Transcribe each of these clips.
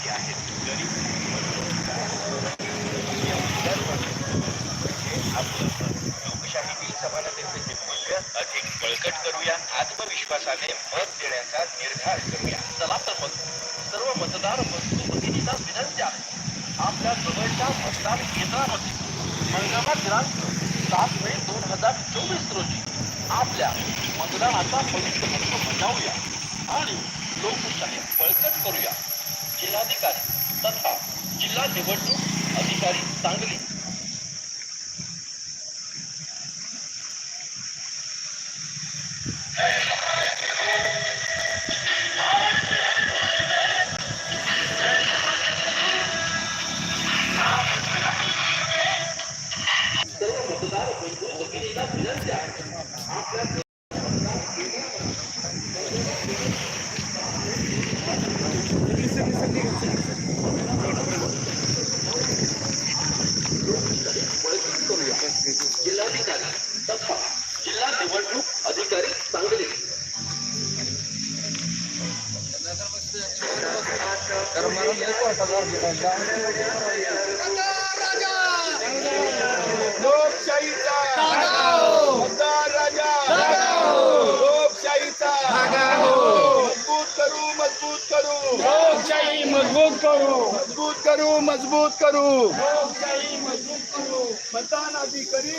सारखी आहेत गरीब आपलं लोकशाहीतील समानतेचे मूल्य अधिक बळकट करूया आत्मविश्वासाने मत देण्याचा निर्धार करूया चला तर मग सर्व मतदार बंधू भगिनींना विनंती आहे आपल्या जवळच्या मतदान केंद्रामध्ये मंगळवार दिनांक सात मे दोन हजार चोवीस रोजी आपल्या मतदानाचा पवित्र हक्क बजावूया आणि लोकशाही बळकट करूया. जिल्हाधिकारी तथा जिल्हा निवडणूक अधिकारी सांगली. तथा जिल्हा निवडणूक अधिकारी सांगली लोकशाहीचा मतदार राजा लोकशाहीचा मज़बूत करू मज़बूत करू लोकशाही मज़बूत करू मज़बूत करू मज़बूत करू लोकशाही मज़बूत करू मतदान अधिकारी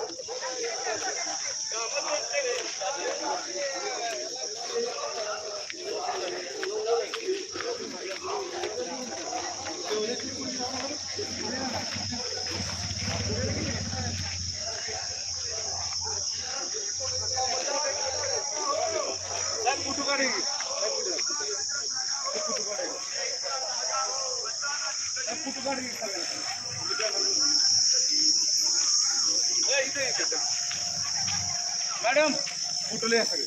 मॅडम कुठले आहे सगळे